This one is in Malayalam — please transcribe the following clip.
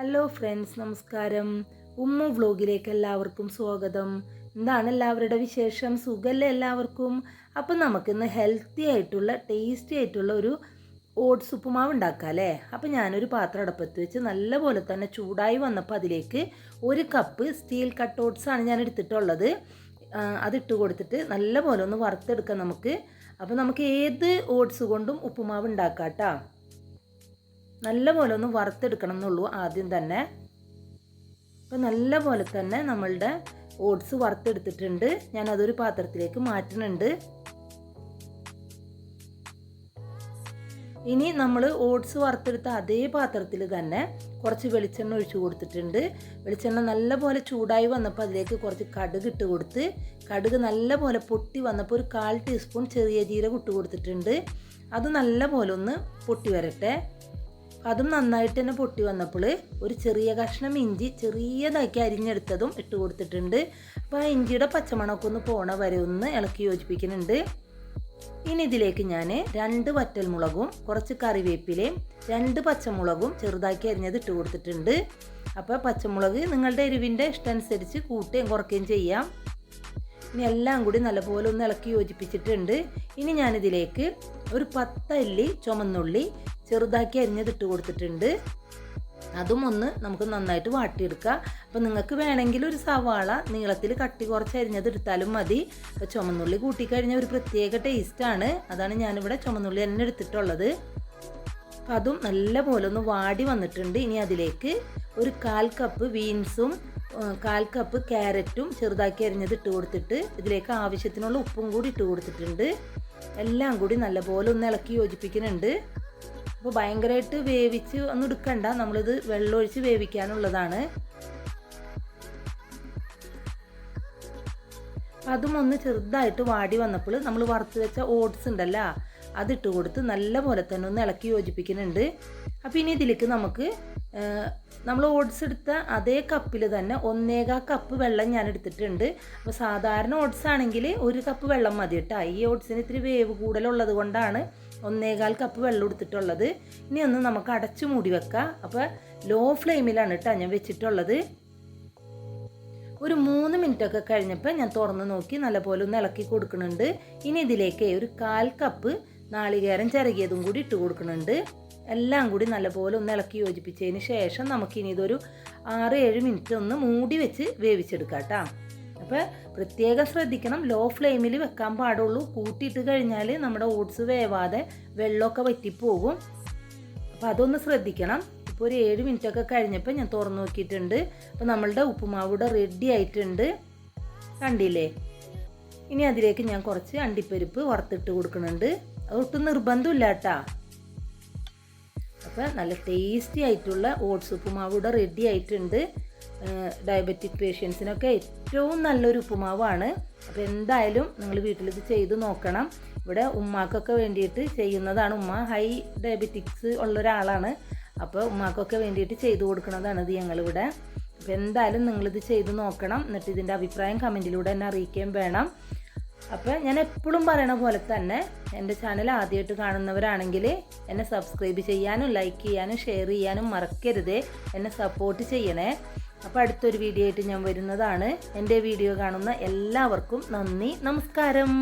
ഹലോ ഫ്രണ്ട്സ് നമസ്കാരം. ഉമ്മ വ്ലോഗിലേക്ക് എല്ലാവർക്കും സ്വാഗതം. എന്താണ് എല്ലാവരുടെ വിശേഷം? സുഖമല്ലേ എല്ലാവർക്കും? അപ്പം നമുക്കിന്ന് ഹെൽത്തി ആയിട്ടുള്ള ടേസ്റ്റി ആയിട്ടുള്ള ഒരു ഓട്സ് ഉപ്പുമാവ് ഉണ്ടാക്കാം അല്ലേ? അപ്പം ഞാനൊരു പാത്രം അടപ്പത്ത് വെച്ച് നല്ലപോലെ തന്നെ ചൂടായി വന്നപ്പോൾ അതിലേക്ക് ഒരു കപ്പ് സ്റ്റീൽ കട്ട് ഓട്സാണ് ഞാൻ എടുത്തിട്ടുള്ളത്. അതിട്ട് കൊടുത്തിട്ട് നല്ലപോലെ ഒന്ന് വറുത്തെടുക്കാം നമുക്ക്. അപ്പോൾ നമുക്ക് ഏത് ഓട്സ് കൊണ്ടും ഉപ്പുമാവ് ഉണ്ടാക്കാം കേട്ടോ. നല്ല പോലെ ഒന്ന് വറുത്തെടുക്കണം എന്നുള്ളൂ ആദ്യം തന്നെ. അപ്പോൾ നല്ല പോലെ തന്നെ നമ്മളുടെ ഓട്സ് വറുത്തെടുത്തിട്ടുണ്ട്. ഞാൻ അതൊരു പാത്രത്തിലേക്ക് മാറ്റുന്നുണ്ട്. ഇനി നമ്മൾ ഓട്സ് വറുത്തെടുത്ത അതേ പാത്രത്തിൽ തന്നെ കുറച്ച് വെളിച്ചെണ്ണ ഒഴിച്ചു കൊടുത്തിട്ടുണ്ട്. വെളിച്ചെണ്ണ നല്ലപോലെ ചൂടായി വന്നപ്പോൾ അതിലേക്ക് കുറച്ച് കടുക് ഇട്ട് കൊടുത്ത് കടുക് നല്ലപോലെ പൊട്ടി വന്നപ്പോൾ ഒരു കാൽ ടീസ്പൂൺ ചെറിയ ജീരകം ഇട്ട് കൊടുത്തിട്ടുണ്ട്. അത് നല്ലപോലെ ഒന്ന് പൊട്ടി വരട്ടെ അതും നന്നായിട്ട് തന്നെ പൊട്ടി വന്നപ്പോൾ ഒരു ചെറിയ കഷ്ണം ഇഞ്ചി ചെറിയതാക്കി അരിഞ്ഞെടുത്തതും ഇട്ട് കൊടുത്തിട്ടുണ്ട്. അപ്പോൾ ആ ഇഞ്ചിയുടെ പച്ചമണമൊക്കെ ഒന്ന് പോണ വരെ ഒന്ന് ഇളക്കി യോജിപ്പിക്കുന്നുണ്ട്. ഇനി ഇതിലേക്ക് ഞാൻ രണ്ട് വറ്റൽമുളകും കുറച്ച് കറിവേപ്പിലയും രണ്ട് പച്ചമുളകും ചെറുതാക്കി അരിഞ്ഞത് ഇട്ട് കൊടുത്തിട്ടുണ്ട്. അപ്പോൾ പച്ചമുളക് നിങ്ങളുടെ എരിവിന്റെ ഇഷ്ടമനുസരിച്ച് കൂട്ടുകയും കുറയ്ക്കുകയും ചെയ്യാം. ഇനി എല്ലാം കൂടി നല്ലപോലെ ഒന്ന് ഇളക്കി യോജിപ്പിച്ചിട്ടുണ്ട്. ഇനി ഞാനിതിലേക്ക് ഒരു പത്തല്ലി ചുമന്നുള്ളി ചെറുതാക്കി അരിഞ്ഞതിട്ട് കൊടുത്തിട്ടുണ്ട്. അതും ഒന്ന് നമുക്ക് നന്നായിട്ട് വാട്ടിയെടുക്കാം. അപ്പോൾ നിങ്ങൾക്ക് വേണമെങ്കിൽ ഒരു സവാള നീളത്തിൽ കട്ടി കുറച്ച് അരിഞ്ഞത് എടുത്താലും മതി. അപ്പോൾ ചുമന്നുള്ളി കൂട്ടിക്കഴിഞ്ഞാൽ ഒരു പ്രത്യേക ടേസ്റ്റാണ് അതാണ് ഞാനിവിടെ ചുമന്നുള്ളി തന്നെ എടുത്തിട്ടുള്ളത്. അപ്പോൾ അതും നല്ല പോലെ ഒന്ന് വാടി വന്നിട്ടുണ്ട്. ഇനി അതിലേക്ക് ഒരു കാൽ കപ്പ് ബീൻസും കാൽ കപ്പ് ക്യാരറ്റും ചെറുതാക്കി അരിഞ്ഞത് ഇട്ട് കൊടുത്തിട്ട് ഇതിലേക്ക് ആവശ്യത്തിനുള്ള ഉപ്പും കൂടി ഇട്ട് കൊടുത്തിട്ടുണ്ട്. എല്ലാം കൂടി നല്ലപോലെ ഒന്ന് ഇളക്കി യോജിപ്പിക്കുന്നുണ്ട്. അപ്പോൾ ഭയങ്കരമായിട്ട് വേവിച്ച് ഒന്നും എടുക്കണ്ട. നമ്മളിത് വെള്ളമൊഴിച്ച് വേവിക്കാനുള്ളതാണ്. അതും ഒന്ന് ചെറുതായിട്ട് വാടി വന്നപ്പോൾ നമ്മൾ വറുത്ത് വെച്ച ഓട്സ് ഉണ്ടല്ലോ അതിട്ട് കൊടുത്ത് നല്ല പോലെ തന്നെ ഒന്ന് ഇളക്കി യോജിപ്പിക്കുന്നുണ്ട്. അപ്പോൾ ഇനി ഇതിലേക്ക് നമുക്ക് നമ്മൾ ഓട്സ് എടുത്ത അതേ കപ്പിൽ തന്നെ ഒന്നേകാ കപ്പ് വെള്ളം ഞാൻ എടുത്തിട്ടുണ്ട്. അപ്പോൾ സാധാരണ ഓട്സ് ആണെങ്കിൽ ഒരു കപ്പ് വെള്ളം മതി കേട്ടോ. ഈ ഓട്സിന് ഇത്തിരി വേവ് കൂടുതലുള്ളത് കൊണ്ടാണ് ഒന്നേകാൽ കപ്പ് വെള്ളം എടുത്തിട്ടുള്ളത്. ഇനി ഒന്ന് നമുക്ക് അടച്ചു മൂടി വെക്കാം. അപ്പോൾ ലോ ഫ്ലെയിമിലാണ് കേട്ടോ ഞാൻ വെച്ചിട്ടുള്ളത്. ഒരു മൂന്ന് മിനിറ്റ് ഒക്കെ കഴിഞ്ഞപ്പോൾ ഞാൻ തുറന്ന് നോക്കി നല്ലപോലെ ഒന്ന് ഇളക്കി കൊടുക്കുന്നുണ്ട്. ഇനി ഇതിലേക്ക് ഒരു കാൽ കപ്പ് നാളികേരം ചിരകിയതും കൂടി ഇട്ട് കൊടുക്കുന്നുണ്ട്. എല്ലാം കൂടി നല്ലപോലെ ഒന്ന് ഇളക്കി യോജിപ്പിച്ചതിന് ശേഷം നമുക്കിനി ഇതൊരു ആറ് ഏഴ് മിനിറ്റ് ഒന്ന് മൂടി വെച്ച് വേവിച്ചെടുക്കാം കേട്ടോ അപ്പോൾ പ്രത്യേകം ശ്രദ്ധിക്കണം. ലോ ഫ്ലെയിമിൽ വെക്കാൻ പാടുള്ളൂ. കൂട്ടിയിട്ട് കഴിഞ്ഞാൽ നമ്മുടെ ഓട്സ് വേവാതെ വെള്ളമൊക്കെ വറ്റിപ്പോകും. അപ്പോൾ അതൊന്ന് ശ്രദ്ധിക്കണം. ഇപ്പോൾ ഒരു ഏഴ് മിനിറ്റൊക്കെ കഴിഞ്ഞപ്പോൾ ഞാൻ തുറന്നു നോക്കിയിട്ടുണ്ട്. അപ്പോൾ നമ്മളുടെ ഉപ്പുമാവ് റെഡി ആയിട്ടുണ്ട്. കണ്ടില്ലേ? ഇനി അതിലേക്ക് ഞാൻ കുറച്ച് അണ്ടിപ്പരിപ്പ് വറുത്തിട്ട് കൊടുക്കുന്നുണ്ട്. അതൊട്ടും നിർബന്ധമില്ല കേട്ടാ. അപ്പോൾ നല്ല ടേസ്റ്റി ആയിട്ടുള്ള ഓട്സ് ഉപ്പുമാവ് റെഡി ആയിട്ടുണ്ട്. ഡയബറ്റിക് പേഷ്യൻസിനൊക്കെ ഏറ്റവും നല്ലൊരു ഉപ്പുമാവാണ്. അപ്പോൾ എന്തായാലും നിങ്ങൾ വീട്ടിലിത് ചെയ്ത് നോക്കണം. ഇവിടെ ഉമ്മാക്കൊക്കെ വേണ്ടിയിട്ട് ചെയ്യുന്നതാണ്. ഉമ്മ ഹൈ ഡയബറ്റിക്സ് ഉള്ള ഒരാളാണ് അപ്പോൾ ഉമ്മാക്കൊക്കെ വേണ്ടിയിട്ട് ചെയ്തു കൊടുക്കുന്നതാണ് ഇത് ഞങ്ങളിവിടെ. അപ്പോൾ എന്തായാലും നിങ്ങളിത് ചെയ്ത് നോക്കണം. എന്നിട്ട് ഇതിന്റെ അഭിപ്രായം കമന്റിലൂടെ എന്നെ അറിയിക്കുകയും വേണം. അപ്പോൾ ഞാൻ എപ്പോഴും പറയണ പോലെ തന്നെ എന്റെ ചാനൽ ആദ്യമായിട്ട് കാണുന്നവരാണെങ്കിൽ എന്നെ സബ്സ്ക്രൈബ് ചെയ്യാനും ലൈക്ക് ചെയ്യാനും ഷെയർ ചെയ്യാനും മറക്കരുത്. എന്നെ സപ്പോർട്ട് ചെയ്യണേ. അപ്പോൾ അടുത്തൊരു വീഡിയോ ആയിട്ട് ഞാൻ വരുന്നതാണ്. എന്റെ വീഡിയോ കാണുന്ന എല്ലാവർക്കും നന്ദി നമസ്കാരം.